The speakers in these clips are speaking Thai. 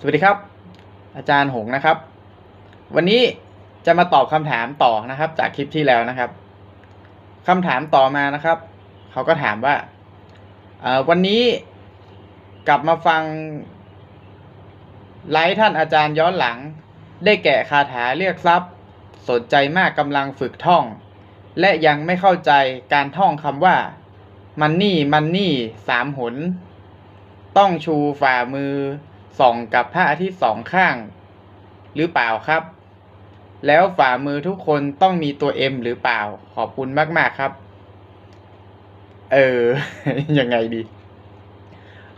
สวัสดีครับ อาจารย์หงนะครับ วันนี้จะมาตอบคำถามต่อนะครับ จากคลิปที่แล้วนะครับคำถามต่อมานะครับ เขาก็ถามว่าวันนี้กลับมาฟังไลฟ์ท่านอาจารย์ย้อนหลัง ได้แกะคาถาเรียกทรัพย์ สนใจมากกำลังฝึกท่อง และยังไม่เข้าใจการท่องคำว่ามันนี่มันนี่สามหน ต้องชูฝ่ามือ ส่องกับพระอาทิตย์สองข้าง หรือเปล่าครับ แล้วฝ่ามือทุกคนต้องมีตัว M หรือเปล่า ขอบคุณมาก ๆครับ เออ ยังไงดี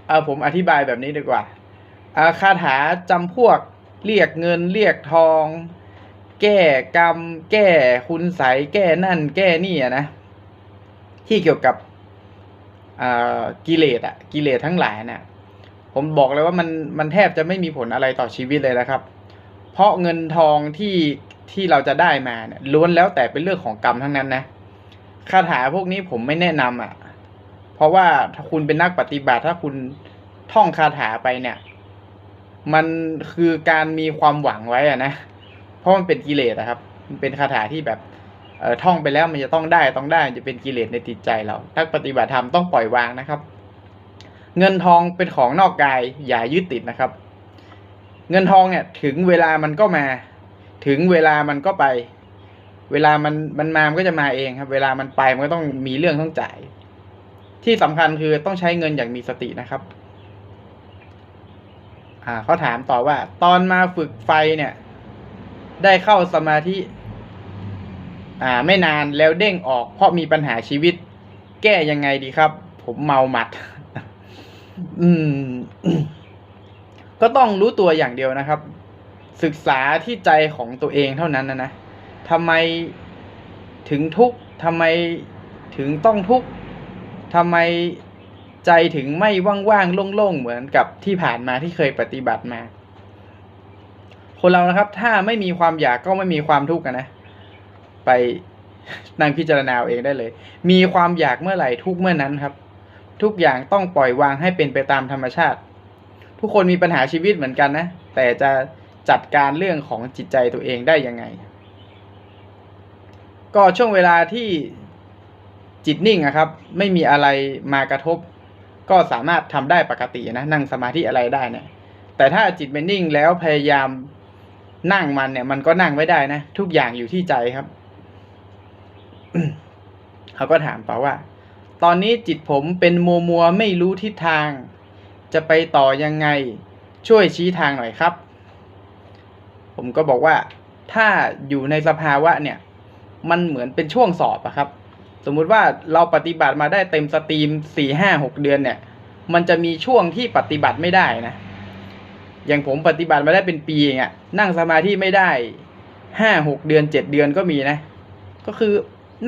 เอาผมอธิบายแบบนี้ดีกว่าอาคาถาจำพวกเรียกเงินเรียกทอง แก้กรรม แก้คุณใสแก้นั่น แก้นี่อะนะ ที่เกี่ยวกับกิเลสอะกิเลสทั้งหลายน่ะ ผมบอกเลยว่ามันมันแทบจะไม่มีผลอะไรต่อชีวิตเลยนะครับ เพราะเงินทองที่ที่เราจะได้มาเนี่ยล้วนแล้วแต่เป็นเรื่องของกรรมทั้งนั้นนะคาถาพวกนี้ผมไม่แนะนำอะ เพราะว่าถ้าคุณเป็นนักปฏิบัติถ้าคุณท่องคาถาไปเนี่ย มันคือการมีความหวังไว้อะนะ เพราะมันเป็นกิเลสอะครับ มันเป็นคาถาที่แบบเอ่อท่องไปแล้วมันจะต้องได้ต้องได้จะเป็นกิเลสในจิตใจเรานักปฏิบัติธรรมต้องปล่อยวางนะครับ เงินทองเป็นของนอกกายอย่ายึดติดนะครับ เงินทองเนี่ยถึงเวลามันก็มา ถึงเวลามันก็ไป เวลามันมันมามันก็จะมาเองครับ เวลามันไปมันก็ต้องมีเรื่องต้องจ่าย ที่สำคัญคือต้องใช้เงินอย่างมีสตินะครับ อ่าเขาถามต่อว่า ตอนมาฝึกไฟเนี่ย ได้เข้าสมาธิอ่าไม่นานแล้วเด้งออกเพราะมีปัญหาชีวิต แก้ยังไงดีครับ ผมเมาหมัด อืม ก็ต้องรู้ตัวอย่างเดียวนะครับ ศึกษาที่ใจของตัวเองเท่านั้นนะนะทำไมถึงทุกข์ทำไมถึงต้องทุกข์ทำไมใจถึงไม่ว่างๆโล่งๆเหมือนกับที่ผ่านมาที่เคยปฏิบัติมา คนเรานะครับ ถ้าไม่มีความอยากก็ไม่มีความทุกข์นนะไปนั่งพิจารณาเอาเองได้เลย มีความอยากเมื่อไหร่ทุกเมื่อนั้นครับ ทุกอย่างต้องปล่อยวางให้เป็นไปตามธรรมชาติ ทุกคนมีปัญหาชีวิตเหมือนกันนะ แต่จะจัดการเรื่องของจิตใจตัวเองได้ยังไง ก็ช่วงเวลาที่จิตนิ่งอะครับ ไม่มีอะไรมากระทบ ก็สามารถทำได้ปกตินะนั่งสมาธิอะไรได้เนี่ยแต่ถ้าจิตไม่นิ่งแล้วพยายามนั่งมันเนี่ยมันก็นั่งไม่ได้นะ ทุกอย่างอยู่ที่ใจครับ เขาก็ถามต่อว่า ตอนนี้จิตผมเป็นมัวมัวๆไม่รู้ทิศทาง จะไปต่อยังไง ช่วยชี้ทางหน่อยครับ ผมก็บอกว่า ถ้าอยู่ในสภาวะเนี่ย มันเหมือนเป็นช่วงสอบอะครับ สมมุติว่าเราปฏิบัติมาได้เต็มสตรีมสี่ห้าหกเดือนเนี่ย มันจะมีช่วงที่ปฏิบัติไม่ได้นะ อย่างผมปฏิบัติมาได้เป็นปีองเงี้ยนั่งสมาธิไม่ได้ห้าหกเดือนเจ็ดเดือนก็มีนะ ก็คือ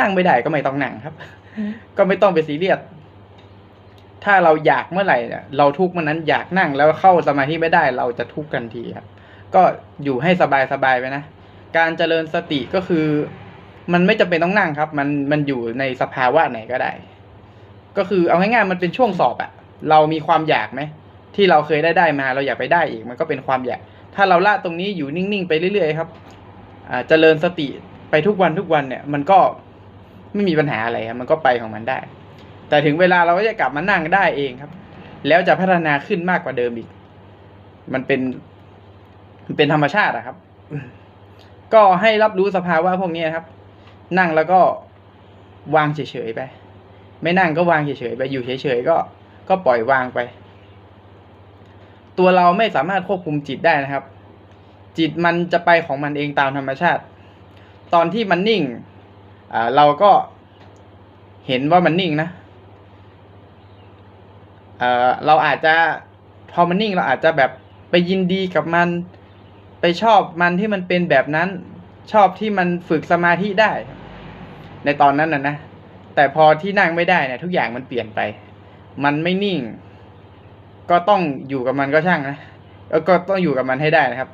นั่งไม่ได้ก็ไม่ต้องนั่งครับ ก็ไม่ต้องไปซีเรียสถ้าเราอยากเมื่อไหร่เนี่ยเราทุกเมื่อนั้นอยากนั่งแล้วเข้าสมาธิไม่ได้เราจะทุกข์กันทีครับ ก็อยู่ให้สบายสบายไปนะ การเจริญสติก็คือ มันไม่จำเป็นต้องนั่งครับ มันมันอยู่ในสภาวะไหนก็ได้ ก็คือเอาง่ายๆมันเป็นช่วงสอบอะเรามีความอยากไหมที่เราเคยได้ได้มาเราอยากไปได้อีกมันก็เป็นความอยาก ถ้าเราละตรงนี้อยู่นิ่งๆไปเรื่อยๆครับอ่าเจริญสติไปทุกวันทุกวันเนี่ย มันก็ ไม่มีปัญหาอะไรครับมันก็ไปของมันได้ แต่ถึงเวลาเราก็จะกลับมานั่งได้เองครับ แล้วจะพัฒนาขึ้นมากกว่าเดิมอีก มันเป็นมันเป็นธรรมชาติอะครับ ก็ให้รับรู้สภาวะพวกนี้ครับ นั่งแล้วก็วางเฉยๆไป ไม่นั่งก็วางเฉยๆไปอยู่เฉยๆก็ ก็ปล่อยวางไป ตัวเราไม่สามารถควบคุมจิตได้นะครับ จิตมันจะไปของมันเองตามธรรมชาติ ตอนที่มันนิ่ง เราก็เห็นว่ามันนิ่งนะเเราอาจจะพอมันนิ่งเราอาจจะแบบไปยินดีกับมัน ไปชอบมันที่มันเป็นแบบนั้น ชอบที่มันฝึกสมาธิได้ ในตอนนั้นนะนะ แต่พอที่นั่งไม่ได้เนี่ยทุกอย่างมันเปลี่ยนไป มันไม่นิ่ง ก็ต้องอยู่กับมันก็ช่างนะก็ต้องอยู่กับมันให้ได้นะครับ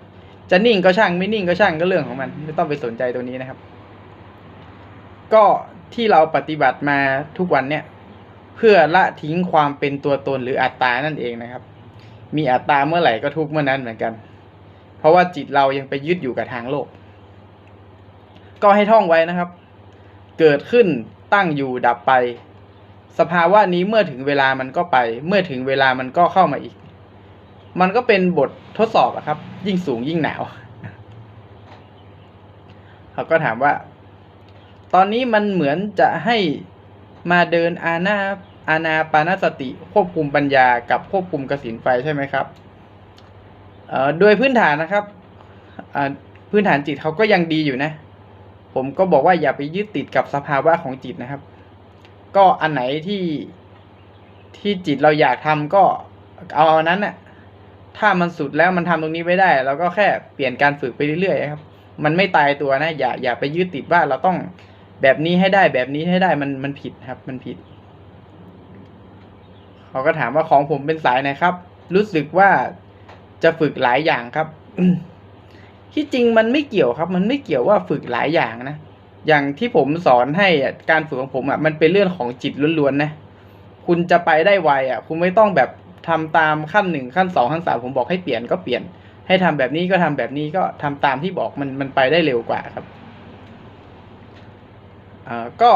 จะนิ่งก็ช่างไม่นิ่งก็ช่างก็เรื่องของมัน ไม่ต้องไปสนใจตัวนี้นะครับ ก็ที่เราปฏิบัติมาทุกวันเนี่ยเพื่อละทิ้งความเป็นตัวตนหรืออัตตานั่นเองนะครับ มีอัตตาเมื่อไหร่ก็ทุกเมื่อนั้นเหมือนกัน เพราะว่าจิตเรายังไปยึดอยู่กับทางโลก ก็ให้ท่องไว้นะครับ เกิดขึ้นตั้งอยู่ดับไป สภาวะนี้เมื่อถึงเวลามันก็ไป เมื่อถึงเวลามันก็เข้ามาอีก มันก็เป็นบททดสอบอะครับ ยิ่งสูงยิ่งหนาวเขาก็ถามว่า ตอนนี้มันเหมือนจะให้มาเดินอาณาอาณาปานสติควบคุมปัญญากับควบคุมกสินไฟใช่ไหมครับโดยพื้นฐานนะครับพื้นฐานจิตเขาก็ยังดีอยู่นะ ผมก็บอกว่าอย่าไปยึดติดกับสภาวะของจิตนะครับ ก็อันไหนที่ที่จิตเราอยากทำก็เอาอันนั้นน่ะถ้ามันสุดแล้วมันทำตรงนี้ไม่ได้ เราก็แค่เปลี่ยนการฝึกไปเรื่อยๆครับ มันไม่ตายตัวนะ อย่าอย่าไปยึดติดว่าเราต้อง แบบนี้ให้ได้แบบนี้ให้ได้มันมันผิดครับ มันผิด เขาก็ถามว่าของผมเป็นสายไหนครับ รู้สึกว่าจะฝึกหลายอย่างครับที่จริงมันไม่เกี่ยวครับ มันไม่เกี่ยวว่าฝึกหลายอย่างนะอย่างที่ผมสอนให้อะการฝึกของผมอะมันเป็นเรื่องของจิตล้วนๆนะคุณจะไปได้ไวอะ คุณไม่ต้องแบบทำตามขั้นหนึ่งขั้นสองขั้นสามผมบอกให้เปลี่ยนก็เปลี่ยน ให้ทำแบบนี้ก็ทำแบบนี้ก็ทำตามที่บอกมันมันไปได้เร็วกว่าครับ ก็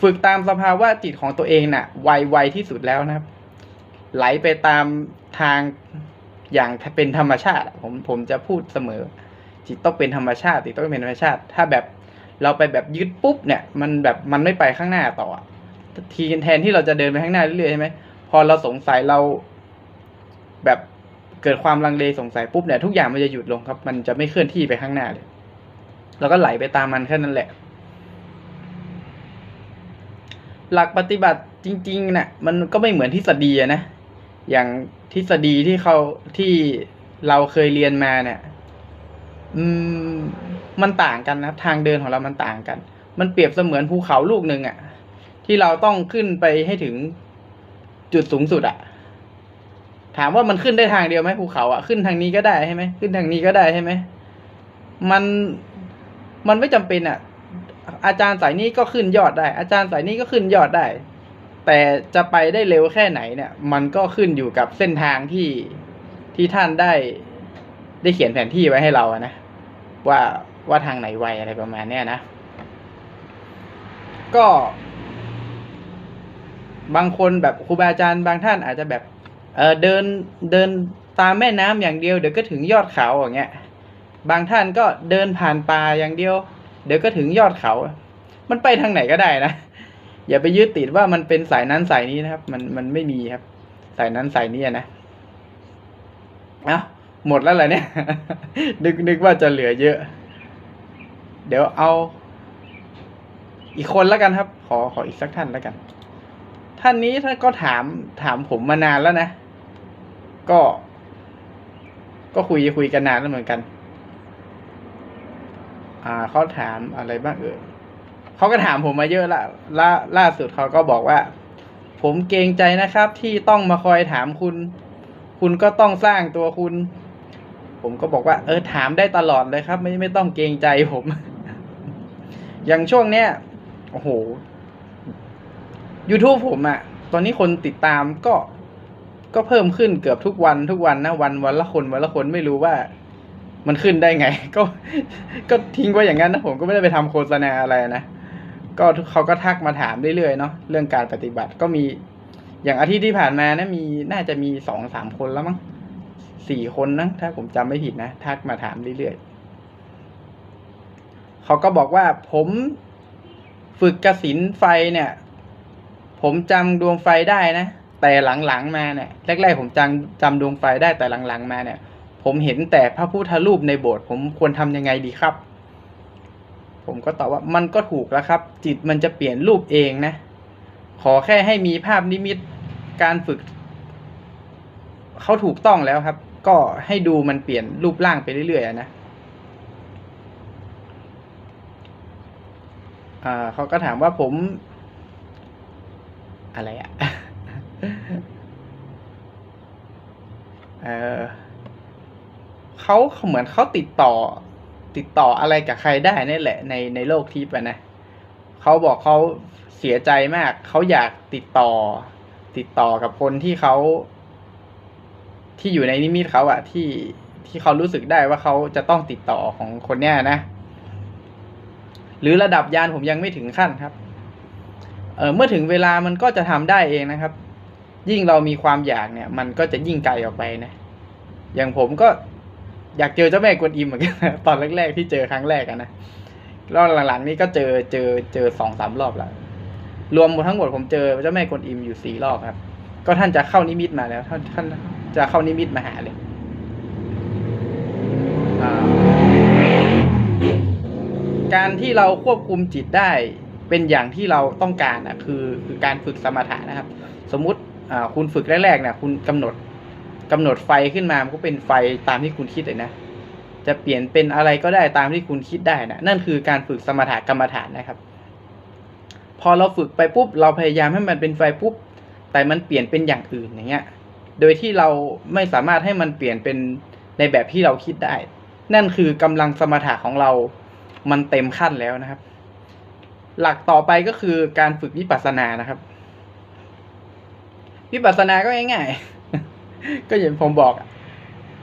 ฝึกตามสภาวะจิตของตัวเองน่ะ ไวไวที่สุดแล้วนะครับ ไหลไปตามทางอย่างเป็นธรรมชาติ ผมผมจะพูดเสมอ จิตต้องเป็นธรรมชาติจิตต้องเป็นธรรมชาติ ถ้าแบบเราไปแบบยึดปุ๊บเนี่ย มันแบบมันไม่ไปข้างหน้าต่อทีแทนที่เราจะเดินไปข้างหน้าเรื่อยๆใช่ไหมพอเราสงสัยเราแบบเกิดความลังเลสงสัยปุ๊บเนี่ยทุกอย่างมันจะหยุดลงครับ มันจะไม่เคลื่อนที่ไปข้างหน้าเลยเราก็ไหลไปตามมันแค่นั้นแหละ หลักปฏิบัติจริงๆนะ่ะมันก็ไม่เหมือนทฤษฎีนะ อย่างทฤษฎีที่เขาที่เราเคยเรียนมาเนี่ยอืมมันต่างกันนะครับ ทางเดินของเรามันต่างกัน มันเปรียบเสมือนภูเขาลูกหนึ่งอะที่เราต้องขึ้นไปให้ถึงจุดสูงสุดอะถามว่ามันขึ้นได้ทางเดียวไหมภูเขาอะขึ้นทางนี้ก็ได้ใช่ไหมขึ้นทางนี้ก็ได้ใช่ไหมมันมันไม่จำเป็นอะ อาจารย์สายนี้ก็ขึ้นยอดได้ อาจารย์สายนี้ก็ขึ้นยอดได้ แต่จะไปได้เร็วแค่ไหนเนี่ย มันก็ขึ้นอยู่กับเส้นทางที่ที่ท่านได้ได้เขียนแผนที่ไว้ให้เราอะนะว่าว่าทางไหนไวอะไรประมาณเนี้ยนะ ก็ บางคนแบบครูบาอาจารย์บางท่านอาจจะแบบเออเดินเดินตามแม่น้ำอย่างเดียวเดี๋ยวก็ถึงยอดเขาอย่างเงี้ย บางท่านก็เดินผ่านป่าอย่างเดียว เดี๋ยวก็ถึงยอดเขา มันไปทางไหนก็ได้นะ อย่าไปยึดติดว่ามันเป็นสายนั้นสายนี้นะครับ มันมันไม่มีครับ สายนั้นสายนี้นะเอ้าหมดแล้วเหรอเนี่ย นึกนึกว่าจะเหลือเยอะ เดี๋ยวเอา อีกคนแล้วกันครับ ขอขออีกสักท่านแล้วกัน ท่านนี้ท่านก็ถามถามผมมานานแล้วนะ ก็ ก็คุยคุยกันนานแล้วเหมือนกัน อ่าเขาถามอะไรบ้างเอ่ยเขาก็ถามผมมาเยอะละล่าล่าสุดเขาก็บอกว่า ผมเกรงใจนะครับ ที่ต้องมาคอยถามคุณ คุณก็ต้องสร้างตัวคุณ ผมก็บอกว่า เออถามได้ตลอดเลยครับ ไม่ไม่ต้องเกรงใจผม อย่างช่วงเนี้ยโอ้โห YouTube ผมอะตอนนี้คนติดตามก็ก็เพิ่มขึ้นเกือบทุกวันทุกวันนะวันวันละคนวันละคนไม่รู้ว่า มันขึ้นได้ไง ก็ก็ทิ้งไว้อย่างนั้นนะผมก็ไม่ได้ไปทำโฆษณาอะไรนะ ก็เขาก็ทักมาถามเรื่อยๆเนาะเรื่องการปฏิบัติก็มีอย่างอาทิตย์ที่ผ่านมานะมีน่าจะมีสองสามคนแล้วมั้งสี่คนนะถ้าผมจำไม่ผิดนะทักมาถามเรื่อยๆเขาก็บอกว่าผมฝึกกระสินไฟเนี่ย ผมจำดวงไฟได้นะแต่หลังๆมาเนี่ยแรกๆผมจำจำดวงไฟได้แต่หลังๆมาเนี่ย ผมเห็นแต่พระพุทธรูปในโบสถ์ผมควรทำยังไงดีครับ ผมก็ตอบว่ามันก็ถูกแล้วครับ จิตมันจะเปลี่ยนรูปเองนะ ขอแค่ให้มีภาพนิมิตการฝึกเขาถูกต้องแล้วครับ ก็ให้ดูมันเปลี่ยนรูปร่างไปเรื่อยๆนะอ่าเขาก็ถามว่าผม อะไรอะเออ เขาเหมือนเขาติดต่อ ติดต่ออะไรกับใครได้นี่แหละ ในในโลกทิพย์นะเขาบอกเขาเสียใจมากเขาอยากติดต่อ ติดต่อกับคนที่เขาที่อยู่ในนิมิตเขาอะที่ที่เขารู้สึกได้ว่าเขาจะต้องติดต่อของคนเนี้ยนะ หรือระดับยานผมยังไม่ถึงขั้นครับ เออเมื่อถึงเวลามันก็จะทำได้เองนะครับ ยิ่งเรามีความอยากเนี่ย มันก็จะยิ่งไกลออกไปนะ อย่างผมก็ อยากเจอเจ้าแม่กวนอิมเหมือนกันตอนแรกๆที่เจอครั้งแรกอะนะแล้วหลังๆ นี้ก็เจอเจอเจอสองสามรอบแล้วรวมหมดทั้งหมดผมเจอเจ้าแม่กวนอิมอยู่สี่รอบครับ ก็ท่านจะเข้านิมิตมาแล้วท่านท่านจะเข้านิมิตมาหาเลยการที่เราควบคุมจิตได้เป็นอย่างที่เราต้องการอะคือคือการฝึกสมถะนะครับ สมมุติคุณฝึกแรกๆเนี่ยคุณกำหนด กำหนดไฟขึ้นมามันก็เป็นไฟตามที่คุณคิดเลยนะ จะเปลี่ยนเป็นอะไรก็ได้ตามที่คุณคิดได้นะนั่นคือการฝึกสมถะกรรมฐานนะครับ พอเราฝึกไปปุ๊บ เราพยายามให้มันเป็นไฟปุ๊บ แต่มันเปลี่ยนเป็นอย่างอื่นอย่างเงี้ย โดยที่เราไม่สามารถให้มันเปลี่ยนเป็นในแบบที่เราคิดได้ นั่นคือกำลังสมถะของเรา มันเต็มขั้นแล้วนะครับ หลักต่อไปก็คือการฝึกวิปัสสนานะครับ วิปัสสนาก็ง่ายๆ ก็อย่างผมบอก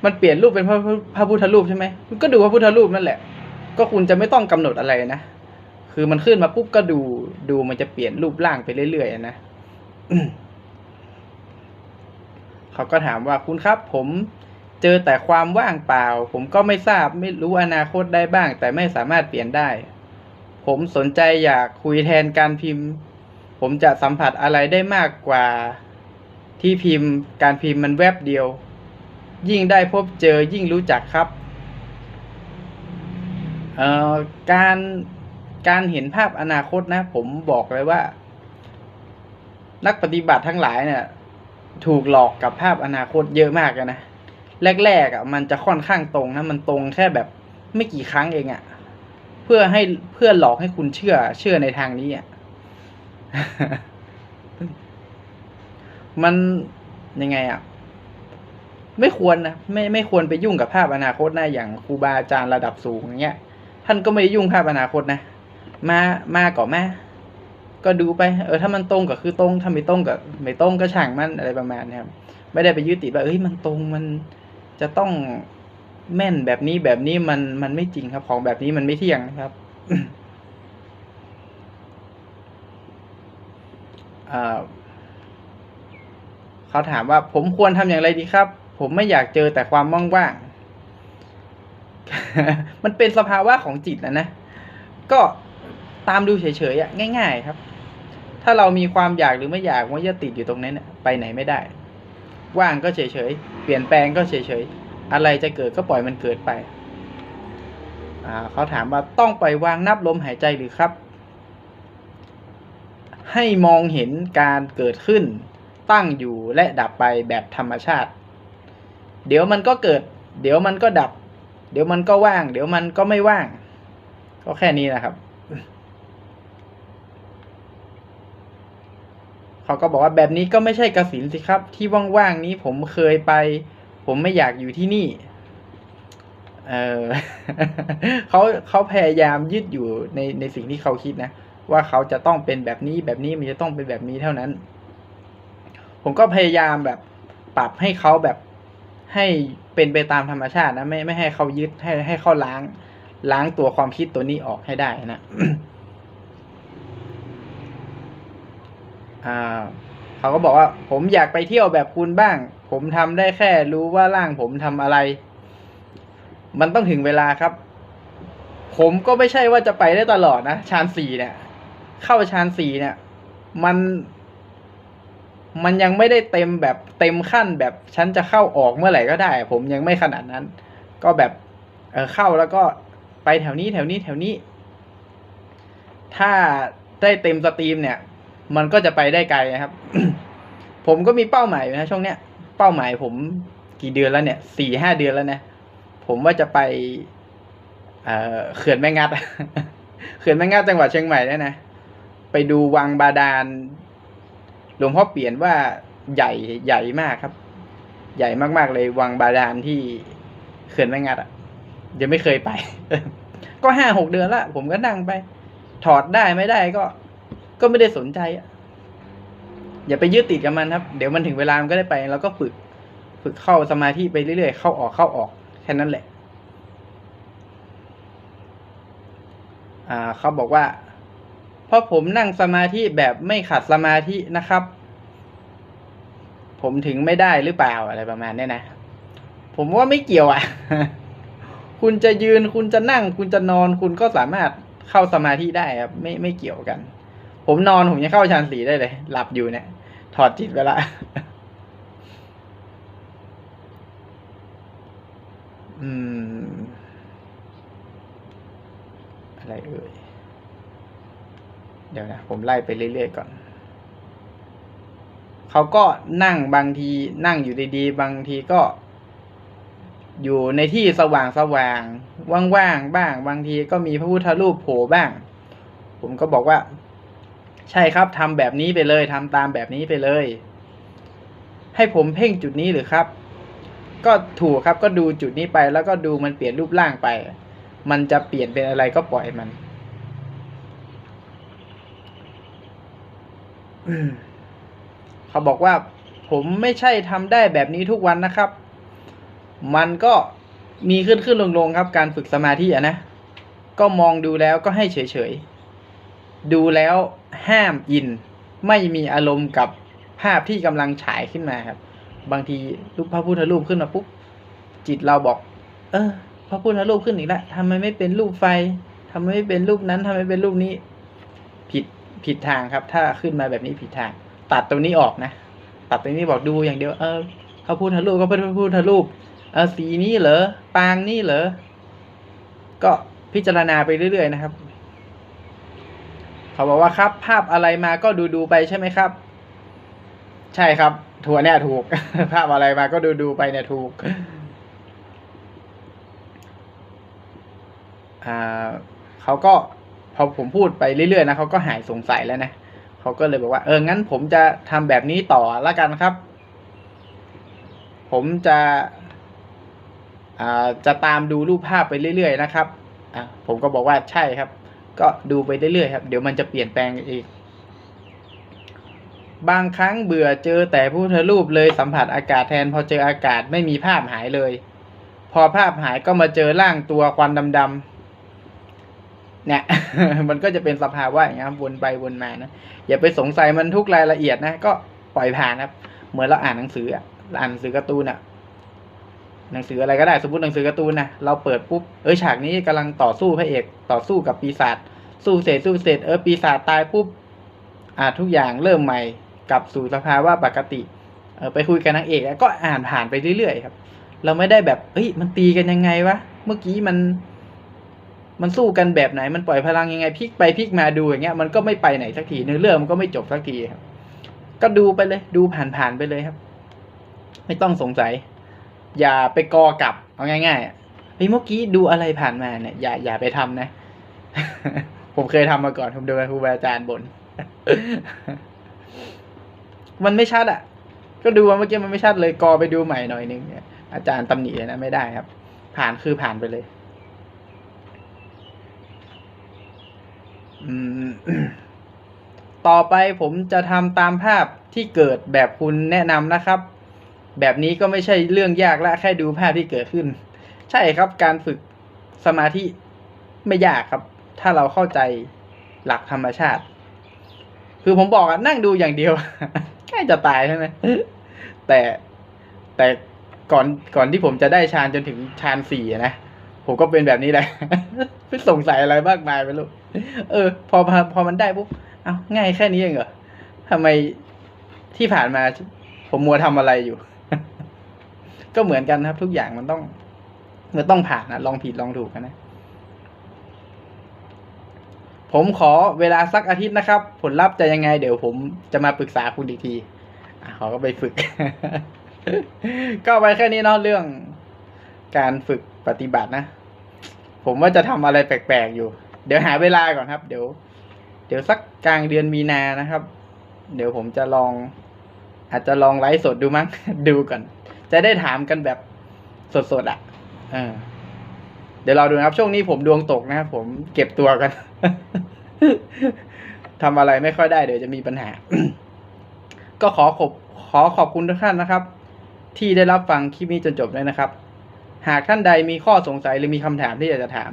มันเปลี่ยนรูปเป็นพระพระพุทธรูปใช่ไหมคุณก็ดูพระพุทธรูปนั่นแหละ ก็คุณจะไม่ต้องกำหนดอะไรนะคือมันขึ้นมาปุ๊บก็ดูดูมันจะเปลี่ยนรูปร่างไปเรื่อยๆนะเขาก็ถามว่าคุณครับ ผมเจอแต่ความว่างเปล่า ผมก็ไม่ทราบไม่รู้อนาคตได้บ้าง แต่ไม่สามารถเปลี่ยนได้ ผมสนใจอยากคุยแทนการพิมพ์ ผมจะสัมผัสอะไรได้มากกว่า ที่พิมพ์การพิมพ์มันแวบเดียว ยิ่งได้พบเจอยิ่งรู้จักครับการการเห็นภาพอนาคตนะ ผมบอกเลยว่า นักปฏิบัติทั้งหลายเนี่ย ถูกหลอกกับภาพอนาคตเยอะมากเลยนะแรกๆอะมันจะค่อนข้างตรงนะมันตรงแค่แบบไม่กี่ครั้งเองอะเพื่อให้เพื่อหลอกให้คุณเชื่อเชื่อในทางนี้อะ มันยังไงอะ ไม่ควรนะไม่ไม่ควรไปยุ่งกับภาพอนาคตนะอย่างครูบาอาจารย์ระดับสูงอย่างเงี้ย ท่านก็ไม่ได้ยุ่งภาพอนาคตนะมามาก่อนมาก็ดูไป เออถ้ามันตรงก็คือตรงถ้าไม่ตรงก็ไม่ตรงก็ช่างมันอะไรประมาณนี้ครับ ไม่ได้ไปยึดติดว่าเอ้ยมันตรงมันจะต้องแม่นแบบนี้แบบนี้มันมันไม่จริงครับ ของแบบนี้มันไม่เที่ยงนะครับอ่า เขาถามว่าผมควรทำอย่างไรดีครับ ผมไม่อยากเจอแต่ความว่างๆ มันเป็นสภาวะของจิตนะนะ ก็ตามดูเฉยๆอะง่าย ๆครับ ถ้าเรามีความอยากหรือไม่อยากมันจะติดอยู่ตรงนั้นน่ะไปไหนไม่ได้ ว่างก็เฉยๆ เปลี่ยนแปลงก็เฉยๆ อะไรจะเกิดก็ปล่อยมันเกิดไปอ่าเขาถามว่าต้องปล่อยวางนับลมหายใจหรือครับ ให้มองเห็นการเกิดขึ้น ตั้งอยู่และดับไปแบบธรรมชาติ เดี๋ยวมันก็เกิด เดี๋ยวมันก็ดับ เดี๋ยวมันก็ว่าง เดี๋ยวมันก็ไม่ว่าง ก็แค่นี้นะครับ เขาก็บอกว่าแบบนี้ก็ไม่ใช่กสินสิครับ ที่ว่างๆนี้ผมเคยไป ผมไม่อยากอยู่ที่นี่ เออเขาเขาพยายามยึดอยู่ในในสิ่งที่เขาคิดนะว่าเขาจะต้องเป็นแบบนี้แบบนี้มันจะต้องเป็นแบบนี้เท่านั้น ผมก็พยายามแบบปรับให้เขาแบบให้เป็นไปตามธรรมชาตินะไม่ไม่ให้เขายึดให้ให้เขาล้าง ล้างตัวความคิดตัวนี้ออกให้ได้นะอ่าเขาก็บอกว่า ผมอยากไปเที่ยวแบบคุณบ้าง ผมทำได้แค่รู้ว่าร่างผมทำอะไร มันต้องถึงเวลาครับ ผมก็ไม่ใช่ว่าจะไปได้ตลอดนะชานสี่เนี่ย เข้าชานสี่เนี่ย มัน มันยังไม่ได้เต็มแบบเต็มขั้นแบบฉันจะเข้าออกเมื่อไหร่ก็ได้ ผมยังไม่ขนาดนั้น ก็แบบเออเข้าแล้วก็ไปแถวนี้แถวนี้แถวนี้ ถ้าได้เต็มสตรีมเนี่ย มันก็จะไปได้ไกลนะครับ ผมก็มีเป้าหมายนะช่วงเนี้ย เป้าหมายผมกี่เดือนแล้วเนี่ยสี่ห้าเดือนแล้วนะผมว่าจะไปเอ่อเขื่อนแม่งัดเขื่อนแม่งัดจังหวัดเชียงใหม่เนี่ยนะ ไปดูวังบาดาล หลวงพ่อเปลี่ยนว่าใหญ่ใหญ่มากครับ ใหญ่มากๆเลยวังบาดาลที่เขื่อนแม่งัดอะยังไม่เคยไป ก็ห้าหกเดือนละผมก็นั่งไป ถอดได้ไม่ได้ก็ ก็ไม่ได้สนใจอะอย่าไปยึดติดกับมันครับ เดี๋ยวมันถึงเวลามันก็ได้ไป แล้วก็ฝึก ฝึกเข้าสมาธิไปเรื่อยๆ เข้าออกเข้าออกแค่นั้นแหละ อ่าเขาบอกว่า เพราะผมนั่งสมาธิแบบไม่ขัดสมาธินะครับ ผมถึงไม่ได้หรือเปล่าอะไรประมาณนี้นะ ผมว่าไม่เกี่ยวอะ คุณจะยืนคุณจะนั่ง คุณจะนอนคุณก็สามารถเข้าสมาธิได้ครับ ไม่ไม่เกี่ยวกัน ผมนอนผมยังเข้าฌานสีได้เลย หลับอยู่เนี่ย ถอดจิตไปละอืม อะไรเอ่ย เดี๋ยวนะผมไล่ไปเรื่อยๆก่อน เขาก็นั่งบางทีนั่งอยู่ดีๆ บางทีก็ อยู่ในที่สว่างสว่างๆว่างๆบ้าง บางทีก็มีพระพุทธรูปโผล่บ้าง ผมก็บอกว่า ใช่ครับทำแบบนี้ไปเลยทำตามแบบนี้ไปเลย ให้ผมเพ่งจุดนี้หรือครับ ก็ถูกครับก็ดูจุดนี้ไปแล้วก็ดูมันเปลี่ยนรูปร่างไป มันจะเปลี่ยนเป็นอะไรก็ปล่อยมัน อืม เขาบอกว่าผมไม่ใช่ทำได้แบบนี้ทุกวันนะครับ มันก็มีขึ้นขึ้นลงลงครับการฝึกสมาธิอะนะ ก็มองดูแล้วก็ให้เฉยๆ ดูแล้วห้ามอิน ไม่มีอารมณ์กับภาพที่กำลังฉายขึ้นมาครับ บางทีรูปพระพุทธรูปขึ้นมาปุ๊บจิตเราบอก เออ พระพุทธรูปขึ้นอีกแล้วทำไมไม่เป็นรูปไฟทำไมไม่เป็นรูปนั้นทำไมเป็นรูปนี้ ผิด ผิดทางครับ ถ้าขึ้นมาแบบนี้ผิดทาง ตัดตรงนี้ออกนะ ตัดตรงนี้บอกดูอย่างเดียว เออพระพุทธรูปก็เป็นพระพุทธรูปเออสีนี้เหรอปางนี้เหรอก็พิจารณาไปเรื่อยๆนะครับ เขาบอกว่าครับ ภาพอะไรมาก็ดูดูไปใช่ไหมครับ ใช่ครับถัวเนี่ยถูก ภาพอะไรมาก็ดูดูไปเนี่ยถูกอ่าเขาก็ พอผมพูดไปเรื่อยๆนะเขาก็หายสงสัยแล้วนะเขาก็เลยบอกว่า เอองั้นผมจะทำแบบนี้ต่อละกันครับ ผมจะอ่าจะตามดูรูปภาพไปเรื่อย ๆ นะครับอะผมก็บอกว่าใช่ครับ ก็ดูไปเรื่อยๆครับ เดี๋ยวมันจะเปลี่ยนแปลงอีกบางครั้งเบื่อเจอแต่พุทธรูปเลยสัมผัสอากาศแทน พอเจออากาศไม่มีภาพหายเลย พอภาพหายก็มาเจอร่างตัวควันดำๆ เนี่ย มันก็จะเป็นสภาวะอย่างเงี้ยครับวนไปวนมานะอย่าไปสงสัยมันทุกรายละเอียดนะก็ปล่อยผ่านครับ เหมือนเราอ่านหนังสืออ่านหนังสือการ์ตูนอะหนังสืออะไรก็ได้สมมติหนังสือการ์ตูนนะเราเปิดปุ๊บเออฉากนี้กำลังต่อสู้พระเอกต่อสู้กับปีศาจสู้เสร็จสู้เสร็จเออปีศาจตายปุ๊บอ่าทุกอย่างเริ่มใหม่กลับสู่สภาวะปกติเออไปคุยกับนางเอกแล้วก็อ่านผ่านไปเรื่อยๆครับ เราไม่ได้แบบเฮ้ยมันตีกันยังไงวะเมื่อกี้มัน มันสู้กันแบบไหนมันปล่อยพลังยังไงพลิกไปพลิกมาดูอย่างเงี้ยมันก็ไม่ไปไหนสักทีเนื้อเรื่องมันก็ไม่จบสักทีครับ ก็ดูไปเลยดูผ่านๆไปเลยครับ ไม่ต้องสงสัย อย่าไปกอกลับเอาง่ายๆอะเฮ้ยเมื่อกี้ดูอะไรผ่านมาเนี่ยอย่าอย่าไปทำนะ ผมเคยทำมาก่อนผมดูครูบาอาจารย์บนมันไม่ชัดอะ ก็ดูว่าเมื่อกี้มันไม่ชัดเลยกอไปดูใหม่หน่อยนึงเนี่ยอาจารย์ตำหนิเลยนะไม่ได้ครับ ผ่านคือผ่านไปเลย อืม ต่อไปผมจะทำตามภาพที่เกิดแบบคุณแนะนำนะครับ แบบนี้ก็ไม่ใช่เรื่องยากละแค่ดูภาพที่เกิดขึ้น ใช่ครับการฝึกสมาธิไม่ยากครับ ถ้าเราเข้าใจหลักธรรมชาติ คือผมบอกอะนั่งดูอย่างเดียวใกล้จะตายใช่ไหมแต่แต่ก่อนก่อนที่ผมจะได้ฌานจนถึงฌานสี่นะ ผมก็เป็นแบบนี้แหละไม่สงสัยอะไรมากมายไปลูกเออ พอพอพอมันได้ปุ๊บเอ้าง่ายแค่นี้เองเหรอทำไมที่ผ่านมา ผมมัวทำอะไรอยู่ ก็เหมือนกันครับ ทุกอย่างมันต้องมันต้องผ่านนะลองผิดลองถูกกันนะ ผมขอเวลาสักอาทิตย์นะครับ ผลลัพธ์จะยังไง เดี๋ยวผมจะมาปรึกษาคุณอีกทีขอก็ไปฝึก ก็ไปแค่นี้เนาะเรื่องการฝึก ปฏิบัตินะ ผมว่าจะทำอะไรแปลกๆอยู่ เดี๋ยวหาเวลาก่อนครับ เดี๋ยว เดี๋ยวสักกลางเดือนมีนานะครับ เดี๋ยวผมจะลอง อาจจะลองไลฟ์สดดูมั้ง ดูก่อน จะได้ถามกันแบบสดๆอะ เออ เดี๋ยวเราดูนะครับ ช่วงนี้ผมดวงตกนะครับผมเก็บตัวกันทำอะไรไม่ค่อยได้เดี๋ยวจะมีปัญหา ก็ขอขอบขอขอบคุณทุกท่านนะครับ ที่ได้รับฟังคลิปนี้จนจบด้วยนะครับ หากท่านใดมีข้อสงสัยหรือมีคำถามที่อยากจะถาม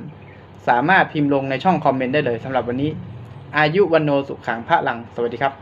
สามารถพิมพ์ลงในช่องคอมเมนต์ได้เลยสำหรับวันนี้ อายุวันโนสุขังพระลัง สวัสดีครับ